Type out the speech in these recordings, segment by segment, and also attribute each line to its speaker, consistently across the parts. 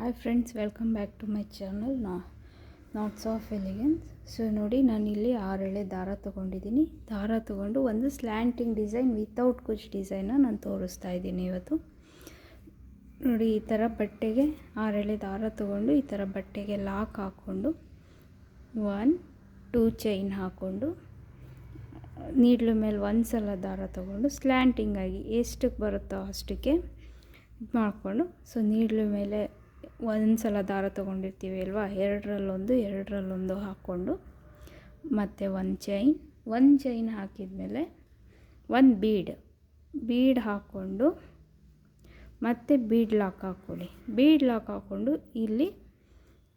Speaker 1: Hi friends welcome back to my channel ನಾ knots of elegance so ನೋಡಿ, ನಾನಿಲ್ಲಿ ಇಲ್ಲಿ ಆರು ಎಳೆ ದಾರ ತೊಗೊಂಡಿದ್ದೀನಿ. ದಾರ ತೊಗೊಂಡು ಒಂದು ಸ್ಲ್ಯಾಂಟಿಂಗ್ ಡಿಸೈನ್ ವಿತೌಟ್ ಕುಚ್ ಡಿಸೈನ್ನ ನಾನು ತೋರಿಸ್ತಾ ಇದ್ದೀನಿ ಇವತ್ತು. ನೋಡಿ, ಈ ಥರ ಬಟ್ಟೆಗೆ ಆರೆಳೆ ದಾರ ತೊಗೊಂಡು, ಈ ಥರ ಬಟ್ಟೆಗೆ ಲಾಕ್ ಹಾಕ್ಕೊಂಡು ಒನ್ ಟೂ ಚೈನ್ ಹಾಕ್ಕೊಂಡು ನೀಡ್ಲ ಮೇಲೆ ಒಂದು ಸಲ ದಾರ ತೊಗೊಂಡು ಸ್ಲ್ಯಾಂಟಿಂಗಾಗಿ ಎಷ್ಟಕ್ಕೆ ಬರುತ್ತೋ ಅಷ್ಟಕ್ಕೆ ಇದು ಮಾಡಿಕೊಂಡು ಸೊ ನೀಡ್ಲ ಮೇಲೆ ಒಂದು ಸಲ ದಾರ ತೊಗೊಂಡಿರ್ತೀವಿ ಅಲ್ವಾ? ಎರಡರಲ್ಲೊಂದು ಎರಡರಲ್ಲೊಂದು ಹಾಕ್ಕೊಂಡು ಮತ್ತು ಒಂದು ಚೈನ್ ಒಂದು ಚೈನ್ ಹಾಕಿದ ಒಂದು ಬೀಡ್ ಬೀಡ್ ಹಾಕ್ಕೊಂಡು ಮತ್ತು ಬೀಡ್ ಲಾಕ್ ಹಾಕ್ಕೊಳ್ಳಿ. ಬೀಡ್ ಲಾಕ್ ಹಾಕ್ಕೊಂಡು ಇಲ್ಲಿ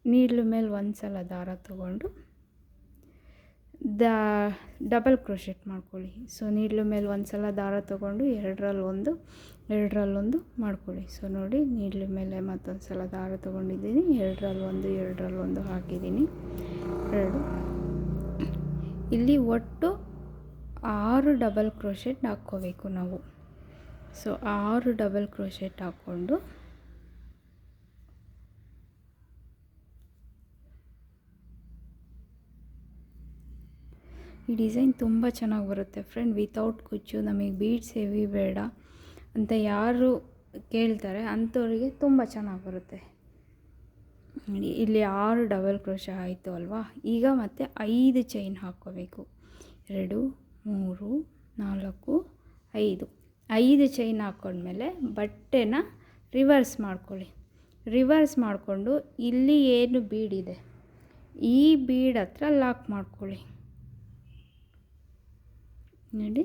Speaker 1: ನೀಡ್ಲು ಮೇಲೆ ಒಂದು ಸಲ ದಾರ ತೊಗೊಂಡು ದ ಡಬಲ್ ಕ್ರೋಶೆಟ್ ಮಾಡ್ಕೊಳ್ಳಿ. ಸೊ ನೀಡ್ಲು ಮೇಲೆ ಒಂದು ಸಲ ದಾರ ತೊಗೊಂಡು ಎರಡರಲ್ಲಿ ಒಂದು ಎರಡರಲ್ಲೊಂದು ಮಾಡ್ಕೊಳ್ಳಿ. ಸೊ ನೋಡಿ, ನೀಡ್ಲು ಮೇಲೆ ಮತ್ತೊಂದು ಸಲ ದಾರ ತೊಗೊಂಡಿದ್ದೀನಿ. ಎರಡರಲ್ಲಿ ಒಂದು ಎರಡರಲ್ಲಿ ಒಂದು ಹಾಕಿದ್ದೀನಿ. ಎರಡು. ಇಲ್ಲಿ ಒಟ್ಟು ಆರು ಡಬಲ್ ಕ್ರೋಶೆಟ್ ಹಾಕ್ಕೋಬೇಕು ನಾವು. ಸೊ ಆರು ಡಬಲ್ ಕ್ರೋಶೆಟ್ ಹಾಕ್ಕೊಂಡು ಈ ಡಿಸೈನ್ ತುಂಬ ಚೆನ್ನಾಗಿ ಬರುತ್ತೆ ಫ್ರೆಂಡ್. ವಿತೌಟ್ ಕುಚ್ಚು, ನಮಗೆ ಬೀಡ್ಸ್ ಹೆವಿ ಬೇಡ ಅಂತ ಯಾರು ಕೇಳ್ತಾರೆ, ಅಂಥವ್ರಿಗೆ ತುಂಬ ಚೆನ್ನಾಗಿ ಬರುತ್ತೆ. ಇಲ್ಲಿ ಆರು ಡಬಲ್ ಕ್ರೋಶ ಆಯಿತು ಅಲ್ವಾ? ಈಗ ಮತ್ತೆ ಐದು ಚೈನ್ ಹಾಕ್ಕೋಬೇಕು. ಎರಡು, ಮೂರು, ನಾಲ್ಕು, ಐದು. ಐದು ಚೈನ್ ಹಾಕ್ಕೊಂಡ್ಮೇಲೆ ಬಟ್ಟೆನ ರಿವರ್ಸ್ ಮಾಡ್ಕೊಳ್ಳಿ. ರಿವರ್ಸ್ ಮಾಡಿಕೊಂಡು ಇಲ್ಲಿ ಏನು ಬೀಡಿದೆ ಈ ಬೀಡ್ ಹತ್ರ ಲಾಕ್ ಮಾಡ್ಕೊಳ್ಳಿ. ನೋಡಿ,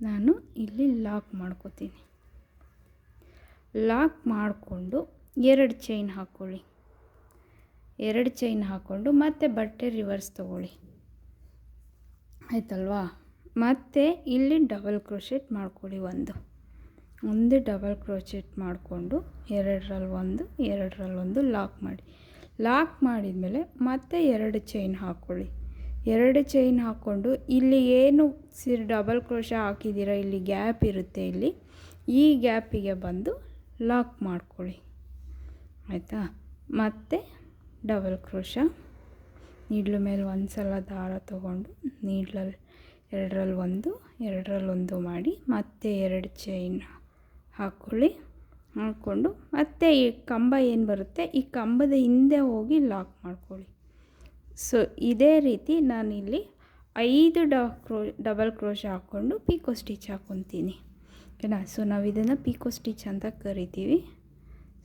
Speaker 1: ನಾನು ಇಲ್ಲಿ ಲಾಕ್ ಮಾಡ್ಕೋತೀನಿ. ಲಾಕ್ ಮಾಡಿಕೊಂಡು ಎರಡು ಚೈನ್ ಹಾಕ್ಕೊಳ್ಳಿ ಎರಡು ಚೈನ್ ಹಾಕ್ಕೊಂಡು ಮತ್ತೆ ಬಟ್ಟೆ ರಿವರ್ಸ್ ತೊಗೊಳ್ಳಿ. ಆಯ್ತಲ್ವಾ? ಮತ್ತೆ ಇಲ್ಲಿ ಡಬಲ್ ಕ್ರೋಶೆಟ್ ಮಾಡ್ಕೊಳ್ಳಿ ಒಂದು. ಒಂದು ಡಬಲ್ ಕ್ರೋಶೆಟ್ ಮಾಡಿಕೊಂಡು ಎರಡರಲ್ಲಿ ಒಂದು ಎರಡರಲ್ಲಿ ಒಂದು ಲಾಕ್ ಮಾಡಿ. ಲಾಕ್ ಮಾಡಿದ ಮೇಲೆ ಮತ್ತೆ ಎರಡು ಚೈನ್ ಹಾಕ್ಕೊಳ್ಳಿ ಎರಡು ಚೈನ್ ಹಾಕ್ಕೊಂಡು ಇಲ್ಲಿ ಏನು ಸಿರ್ ಡಬಲ್ ಕ್ರೋಶ ಹಾಕಿದ್ದೀರ ಇಲ್ಲಿ ಗ್ಯಾಪ್ ಇರುತ್ತೆ ಇಲ್ಲಿ, ಈ ಗ್ಯಾಪಿಗೆ ಬಂದು ಲಾಕ್ ಮಾಡ್ಕೊಳ್ಳಿ. ಆಯಿತಾ? ಮತ್ತು ಡಬಲ್ ಕ್ರೋಶ ನೀಡ್ಲು ಮೇಲೆ ಒಂದು ಸಲ ದಾರ ತೊಗೊಂಡು ನೀಡ್ಲಲ್ಲಿ ಎರಡರಲ್ಲಿ ಒಂದು ಎರಡರಲ್ಲಿ ಒಂದು ಮಾಡಿ ಮತ್ತೆ ಎರಡು ಚೈನ್ ಹಾಕ್ಕೊಳ್ಳಿ. ಹಾಕ್ಕೊಂಡು ಮತ್ತೆ ಈ ಕಂಬ ಏನು ಬರುತ್ತೆ? ಈ ಕಂಬದ ಹಿಂದೆ ಹೋಗಿ ಲಾಕ್ ಮಾಡ್ಕೊಳ್ಳಿ. ಸೊ ಇದೇ ರೀತಿ ನಾನಿಲ್ಲಿ ಐದು ಡ ಕ್ರೋ, ಡಬಲ್ ಕ್ರೋಶ ಹಾಕ್ಕೊಂಡು ಪೀಕೋ ಸ್ಟಿಚ್ ಹಾಕ್ಕೊತೀನಿ. ಓಕೆನಾ ಸೊ ನಾವು ಇದನ್ನು ಪೀಕೋ ಸ್ಟಿಚ್ ಅಂತ ಕರಿತೀವಿ.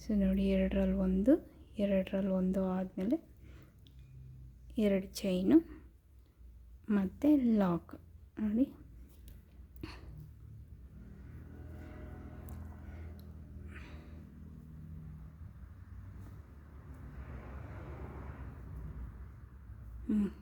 Speaker 1: ಸೊ ನೋಡಿ ಎರಡರಲ್ಲಿ ಒಂದು ಎರಡರಲ್ಲಿ ಒಂದು ಆದಮೇಲೆ ಎರಡು ಚೈನು ಮತ್ತು ಲಾಕ್ ನೋಡಿ. ನೋಡಿ,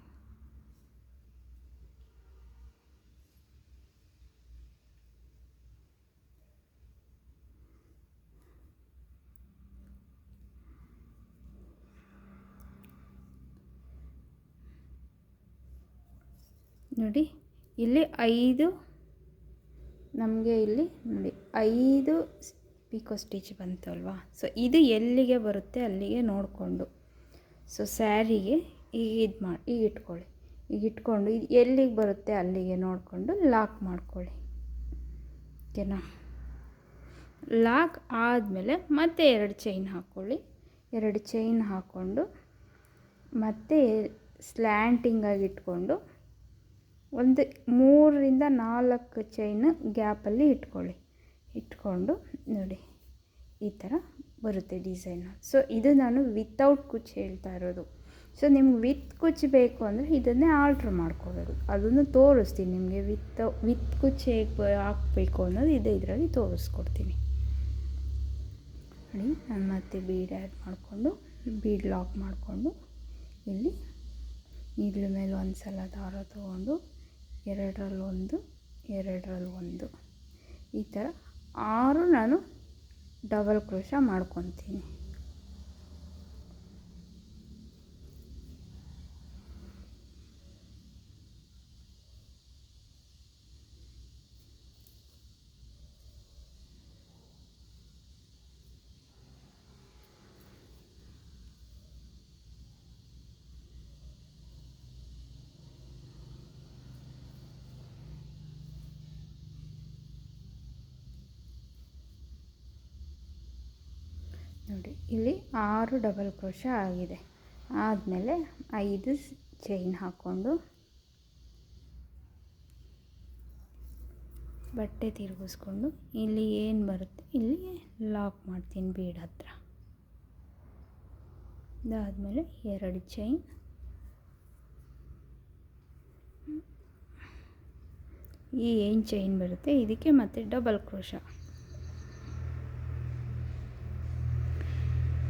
Speaker 1: ಇಲ್ಲಿ ಐದು, ನಮಗೆ ಇಲ್ಲಿ ನೋಡಿ, ಐದು ಪಿಕೋ ಸ್ಟಿಚ್ ಬಂತು ಅಲ್ವಾ? ಸೊ ಇದು ಎಲ್ಲಿಗೆ ಬರುತ್ತೆ ಅಲ್ಲಿಗೆ ನೋಡಿಕೊಂಡು. ಸೊ ಸ್ಯಾರಿಗೆ ಈಗ ಇದು ಮಾಡಿ ಈಗ ಇಟ್ಕೊಳ್ಳಿ. ಈಗ ಇಟ್ಕೊಂಡು ಇದು ಎಲ್ಲಿಗೆ ಬರುತ್ತೆ ಅಲ್ಲಿಗೆ ನೋಡಿಕೊಂಡು ಲಾಕ್ ಮಾಡ್ಕೊಳ್ಳಿ. ಓಕೆನಾ? ಲಾಕ್ ಆದಮೇಲೆ ಮತ್ತೆ ಎರಡು ಚೈನ್ ಹಾಕ್ಕೊಳ್ಳಿ ಎರಡು ಚೈನ್ ಹಾಕ್ಕೊಂಡು ಮತ್ತೆ ಸ್ಲ್ಯಾಂಟಿಂಗಾಗಿ ಇಟ್ಕೊಂಡು ಒಂದು ಮೂರರಿಂದ ನಾಲ್ಕು ಚೈನ್ ಗ್ಯಾಪಲ್ಲಿ ಇಟ್ಕೊಳ್ಳಿ. ಇಟ್ಕೊಂಡು ನೋಡಿ, ಈ ಥರ ಬರುತ್ತೆ ಡಿಸೈನು. ಸೊ, ಇದು ನಾನು ವಿತೌಟ್ ಕುಚ್ ಹೇಳ್ತಾ ಇರೋದು. ಸೊ ನಿಮ್ಗೆ ವಿತ್ ಕುಚ್ ಬೇಕು ಅಂದರೆ ಇದನ್ನೇ ಆರ್ಡ್ರ್ ಮಾಡ್ಕೋಬೇಕು ಅದನ್ನು ತೋರಿಸ್ತೀನಿ ನಿಮಗೆ ವಿತ್ ವಿತ್ ಕುಚ್ ಹೇಗೆ ಹಾಕಬೇಕು ಅನ್ನೋದು ಇದೇ ಇದರಲ್ಲಿ ತೋರಿಸ್ಕೊಡ್ತೀನಿ. ನೋಡಿ, ನಾನು ಮತ್ತೆ ಬೀಡ್ ಆ್ಯಡ್ ಮಾಡಿಕೊಂಡು ಬೀಡ್ ಲಾಕ್ ಮಾಡಿಕೊಂಡು, ಇಲ್ಲಿ ನೀಡ್ಲ ಮೇಲೆ ಒಂದು ಸಲ ದಾರ ತೊಗೊಂಡು, ಎರಡರಲ್ಲಿ ಒಂದು ಎರಡರಲ್ಲಿ ಒಂದು. ಈ ಥರ ಆರು ನಾನು ಡಬಲ್ ಕ್ರೋಶ ಮಾಡ್ಕೊತೀನಿ. ನೋಡಿ, ಇಲ್ಲಿ ಆರು ಡಬಲ್ ಕ್ರೋಶ ಆಗಿದೆ. ಆದಮೇಲೆ ಐದು ಚೈನ್ ಹಾಕ್ಕೊಂಡು ಬಟ್ಟೆ ತಿರುಗಿಸ್ಕೊಂಡು ಇಲ್ಲಿ ಏನು ಬರುತ್ತೆ? ಇಲ್ಲಿ ಲಾಕ್ ಮಾಡ್ತೀನಿ ಬೀಡ್ ಹತ್ರ. ಇದಾದಮೇಲೆ ಎರಡು ಚೈನ್ ಈ ಏನು ಚೈನ್ ಬರುತ್ತೆ? ಇದಕ್ಕೆ ಮತ್ತೆ ಡಬಲ್ ಕ್ರೋಶ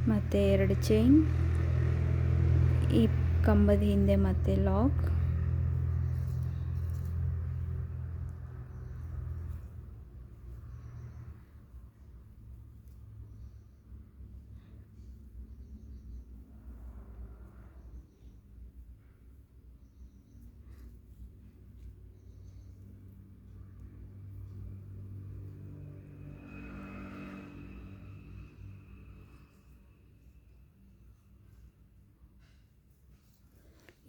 Speaker 1: ಮತ್ತು ಎರಡು ಚೈನ್ ಈ ಕಂಬದ ಹಿಂದೆ ಮತ್ತೆ ಲಾಕ್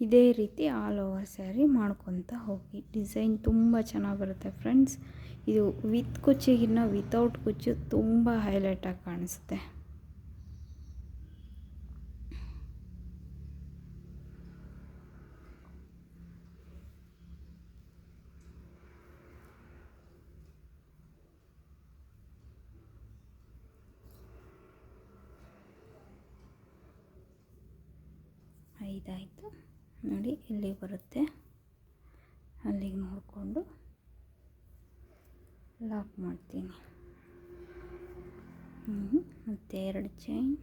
Speaker 1: ಇದೇ ರೀತಿ ಆಲ್ ಓವರ್ ಸ್ಯಾರಿ ಮಾಡ್ಕೊತ ಹೋಗಿ. ಡಿಸೈನ್ ತುಂಬ ಚೆನ್ನಾಗಿ ಬರುತ್ತೆ ಫ್ರೆಂಡ್ಸ್ ಇದು ವಿತ್ ಕುಚ್ಚಿಗಿನ್ನ ವಿತೌಟ್ ಕುಚ್ಚು ತುಂಬ ಹೈಲೈಟಾಗಿ ಕಾಣಿಸುತ್ತೆ. ಐದಾಯಿತು. ನೋಡಿ ಇಲ್ಲಿ ಬರುತ್ತೆ. ಅಲ್ಲಿಗೆ ನೋಡಿಕೊಂಡು ಲಾಕ್ ಮಾಡ್ತೀನಿ. ಮತ್ತು ಎರಡು ಚೈನ್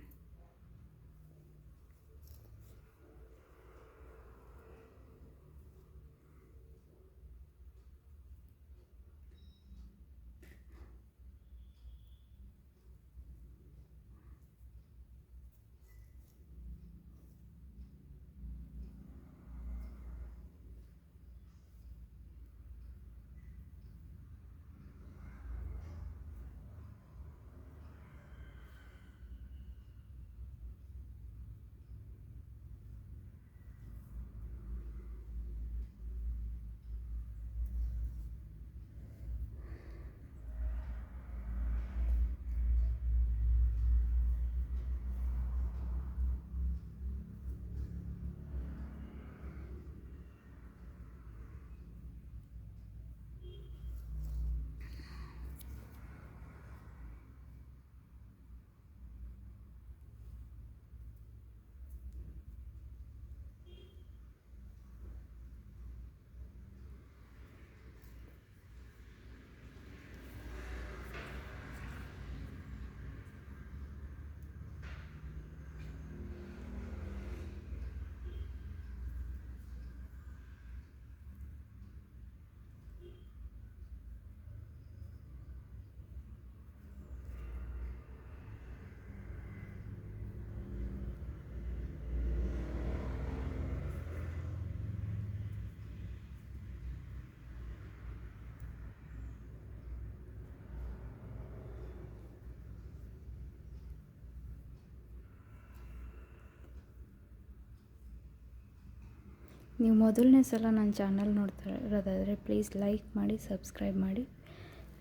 Speaker 1: ನೀವು ಮೊದಲನೇ ಸಲ ನನ್ನ ಚಾನಲ್ ನೋಡ್ತಾ ಇರೋದಾದರೆ ಪ್ಲೀಸ್ ಲೈಕ್ ಮಾಡಿ, ಸಬ್ಸ್ಕ್ರೈಬ್ ಮಾಡಿ.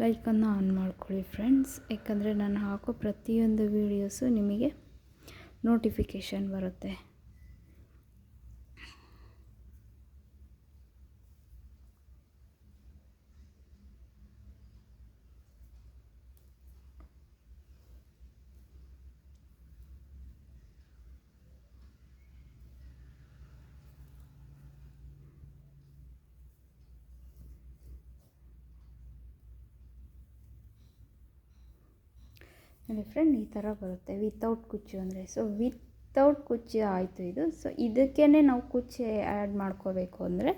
Speaker 1: ಲೈಕನ್ನು ಆನ್ ಮಾಡ್ಕೊಳ್ಳಿ ಫ್ರೆಂಡ್ಸ್. ಯಾಕಂದರೆ ನಾನು ಹಾಕೋ ಪ್ರತಿಯೊಂದು ವೀಡಿಯೋಸು ನಿಮಗೆ ನೋಟಿಫಿಕೇಷನ್ ಬರುತ್ತೆ. ನೋಡಿ ಫ್ರೆಂಡ್ ಈ ಥರ ಬರುತ್ತೆ. ವಿತೌಟ್ ಕುಚ್ಚು ಅಂದರೆ. ಸೊ ವಿತೌಟ್ ಕುಚ್ಚು ಆಯಿತು ಇದು. ಸೊ ಇದಕ್ಕೇ ನಾವು ಕುಚ್ಚು ಆ್ಯಡ್ ಮಾಡ್ಕೋಬೇಕು ಅಂದರೆ.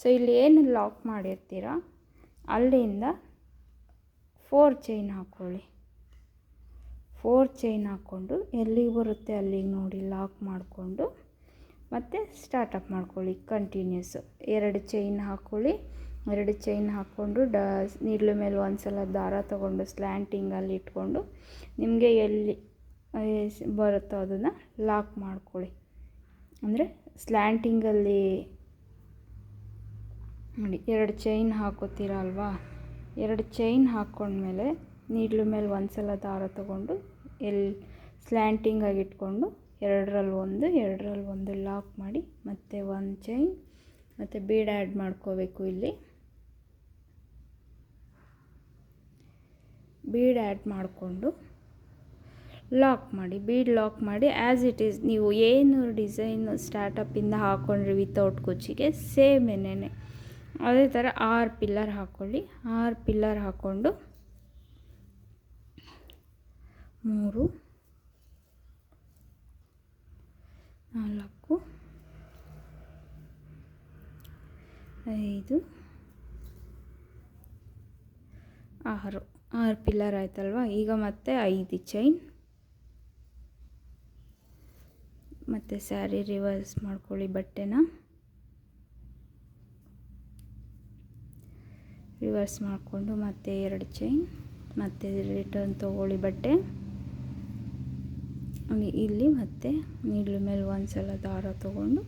Speaker 1: ಸೊ ಇಲ್ಲಿ ಏನು ಲಾಕ್ ಮಾಡಿರ್ತೀರ? ಅಲ್ಲಿಂದ ಫೋರ್ ಚೈನ್ ಹಾಕ್ಕೊಳ್ಳಿ ಫೋರ್ ಚೈನ್ ಹಾಕ್ಕೊಂಡು ಎಲ್ಲಿಗೆ ಬರುತ್ತೆ ಅಲ್ಲಿಗೆ ನೋಡಿ ಲಾಕ್ ಮಾಡಿಕೊಂಡು ಮತ್ತು ಸ್ಟಾರ್ಟಪ್ ಮಾಡ್ಕೊಳ್ಳಿ. ಕಂಟಿನ್ಯೂಸು ಎರಡು ಚೈನ್ ಹಾಕ್ಕೊಳ್ಳಿ ಎರಡು ಚೈನ್ ಹಾಕ್ಕೊಂಡು ಡ ನೀಡ್ಲು ಮೇಲೆ ಒಂದು ಸಲ ದಾರ ತೊಗೊಂಡು ಸ್ಲ್ಯಾಂಟಿಂಗಲ್ಲಿ ಇಟ್ಕೊಂಡು ನಿಮಗೆ ಎಲ್ಲಿ ಬರುತ್ತೋ ಅದನ್ನು ಲಾಕ್ ಮಾಡ್ಕೊಳ್ಳಿ. ಅಂದರೆ ಸ್ಲ್ಯಾಂಟಿಂಗಲ್ಲಿ ನೋಡಿ, ಎರಡು ಚೈನ್ ಹಾಕೋತೀರ ಅಲ್ವಾ? ಎರಡು ಚೈನ್ ಹಾಕ್ಕೊಂಡ್ಮೇಲೆ ನೀಡ್ಲು ಮೇಲೆ ಒಂದು ಸಲ ದಾರ ತೊಗೊಂಡು ಎಲ್ಲಿ ಸ್ಲ್ಯಾಂಟಿಂಗಾಗಿ ಇಟ್ಕೊಂಡು ಎರಡರಲ್ಲಿ ಒಂದು ಎರಡರಲ್ಲಿ ಒಂದು ಲಾಕ್ ಮಾಡಿ ಮತ್ತೆ ಒಂದು ಚೈನ್ ಮತ್ತು ಬೀಡ್ ಆ್ಯಡ್ ಮಾಡ್ಕೋಬೇಕು ಇಲ್ಲಿ. ಬೀಡ್ ಆ್ಯಡ್ ಮಾಡಿಕೊಂಡು ಲಾಕ್ ಮಾಡಿ, ಬೀಡ್ ಲಾಕ್ ಮಾಡಿ ಆ್ಯಸ್ ಇಟ್ ಈಸ್ ನೀವು ಏನು ಡಿಸೈನ್ ಸ್ಟಾರ್ಟಪ್ಪಿಂದ ಹಾಕ್ಕೊಂಡ್ರಿ ವಿತೌಟ್ ಕುಚ್ಚಿಗೆ ಸೇಮ್ ಏನೇನೆ ಅದೇ ಥರ ಆರು ಪಿಲ್ಲರ್ ಹಾಕ್ಕೊಳ್ಳಿ ಆರು ಪಿಲ್ಲರ್ ಹಾಕ್ಕೊಂಡು ಮೂರು, ನಾಲ್ಕು, ಐದು, ಆರು. ಆರು ಪಿಲ್ಲರ್ ಆಯ್ತಲ್ವ? ಈಗ ಮತ್ತೆ ಐದು ಚೈನ್ ಮತ್ತೆ ಸ್ಯಾರಿ ರಿವರ್ಸ್ ಮಾಡ್ಕೊಳ್ಳಿ ಬಟ್ಟೆನ. ರಿವರ್ಸ್ ಮಾಡಿಕೊಂಡು ಮತ್ತೆ ಎರಡು ಚೈನ್ ಮತ್ತೆ ರಿಟರ್ನ್ ತೊಗೊಳ್ಳಿ ಬಟ್ಟೆ. ಇಲ್ಲಿ ಮತ್ತೆ ನೀಡ್ಲ ಮೇಲೆ ಒಂದು ಸಲ ದಾರ ತೊಗೊಂಡು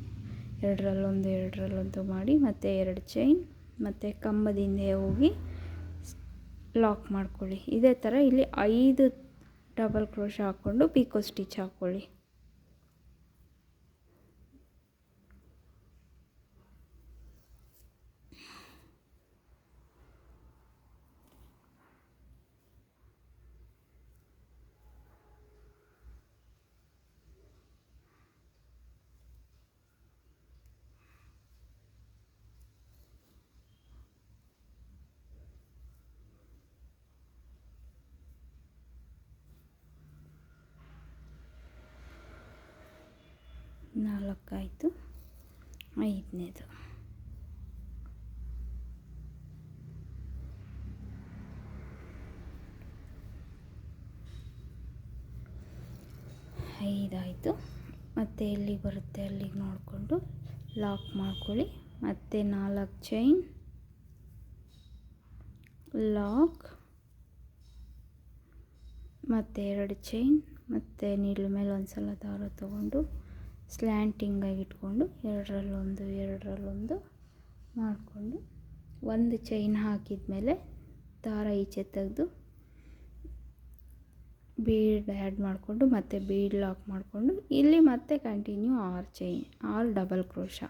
Speaker 1: ಎರಡರಲ್ಲೊಂದು ಎರಡರಲ್ಲೊಂದು ಮಾಡಿ ಮತ್ತೆ ಎರಡು ಚೈನ್ ಮತ್ತು ಕಂಬದಿಂದ ಹೋಗಿ ಲಾಕ್ ಮಾಡ್ಕೊಳ್ಳಿ. ಇದೇ ಥರ ಇಲ್ಲಿ ಐದು ಡಬಲ್ ಕ್ರೋಶ ಹಾಕ್ಕೊಂಡು ಪಿಕೋ ಸ್ಟಿಚ್ ಹಾಕ್ಕೊಳ್ಳಿ. ನಾಲ್ಕಾಯಿತು ಐದನೇದು. ಐದಾಯಿತು. ಮತ್ತು ಎಲ್ಲಿಗೆ ಬರುತ್ತೆ ಅಲ್ಲಿಗೆ ನೋಡಿಕೊಂಡು ಲಾಕ್ ಮಾಡ್ಕೊಳ್ಳಿ. ಮತ್ತು ನಾಲ್ಕು ಚೈನ್ ಲಾಕ್ ಮತ್ತು ಎರಡು ಚೈನ್ ಮತ್ತು ನೀಡ್ಲ ಮೇಲೆ ಒಂದು ಸಲ ದಾರ ತೊಗೊಂಡು ಸ್ಲ್ಯಾಂಟಿಂಗಾಗಿ ಇಟ್ಕೊಂಡು ಎರಡರಲ್ಲೊಂದು ಎರಡರಲ್ಲೊಂದು ಮಾಡಿಕೊಂಡು ಒಂದು ಚೈನ್ ಹಾಕಿದ ಮೇಲೆ ದಾರ ಈಚೆ ತೆಗೆದು ಬೀಡ್ ಆ್ಯಡ್ ಮಾಡಿಕೊಂಡು ಮತ್ತೆ ಬೀಡ್ ಲಾಕ್ ಮಾಡಿಕೊಂಡು ಇಲ್ಲಿ ಮತ್ತೆ ಕಂಟಿನ್ಯೂ ಆರು ಚೈನ್ ಆರು ಡಬಲ್ ಕ್ರೋಶ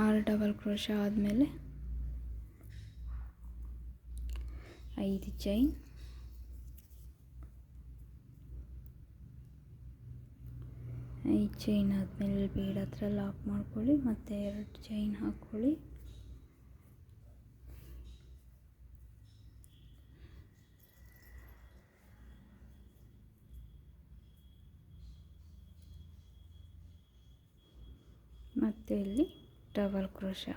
Speaker 1: ಆರು ಡಬಲ್ ಕ್ರೋಶ ಆದಮೇಲೆ ಐದು ಚೈನ್. ಐದು ಚೈನ್ ಆದಮೇಲೆ ಬೀಡ್ ಹತ್ರ ಲಾಕ್ ಮಾಡ್ಕೊಳ್ಳಿ, ಮತ್ತು ಎರಡು ಚೈನ್ ಹಾಕ್ಕೊಳ್ಳಿ ಮತ್ತು ಇಲ್ಲಿ double crochet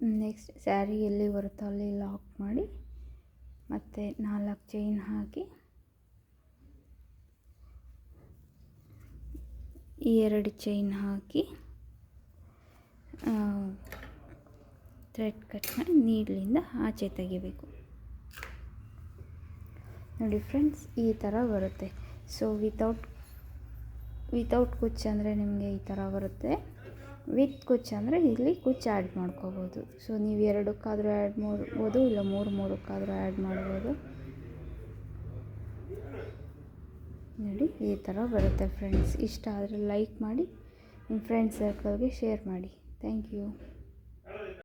Speaker 1: ನೆಕ್ಸ್ಟ್ ಸ್ಯಾರಿ ಎಲ್ಲಿ ಬರುತ್ತೋ ಅಲ್ಲಿ ಲಾಕ್ ಮಾಡಿ ಮತ್ತು ನಾಲ್ಕು ಚೈನ್ ಹಾಕಿ ಈ ಎರಡು ಚೈನ್ ಹಾಕಿ ಥ್ರೆಡ್ ಕಟ್ ಮಾಡಿ ನೀಡ್ಲಿಂದ ಆಚೆ ತೆಗಿಬೇಕು. ನೋಡಿ ಫ್ರೆಂಡ್ಸ್ ಈ ಥರ ಬರುತ್ತೆ. ಸೊ ವಿತೌಟ್ ವಿತೌಟ್ ಕುಚ್ ಅಂದರೆ ನಿಮಗೆ ಈ ಥರ ಬರುತ್ತೆ. ವಿತ್ ಕುಚ್ ಅಂದರೆ ಇಲ್ಲಿ ಕುಚ್ ಆ್ಯಡ್ ಮಾಡ್ಕೋಬೋದು. ಸೊ ನೀವು ಎರಡಕ್ಕಾದರೂ ಆ್ಯಡ್ ಮಾಡ್ಬೋದು, ಇಲ್ಲ ಮೂರು ಮೂರಕ್ಕಾದರೂ ಆ್ಯಡ್ ಮಾಡ್ಬೋದು. ನೋಡಿ, ಈ ಥರ ಬರುತ್ತೆ ಫ್ರೆಂಡ್ಸ್ ಇಷ್ಟ ಆದರೆ ಲೈಕ್ ಮಾಡಿ, ನಿಮ್ಮ ಫ್ರೆಂಡ್ಸ್ ಸರ್ಕಲ್ಗೆ ಶೇರ್ ಮಾಡಿ. Thank you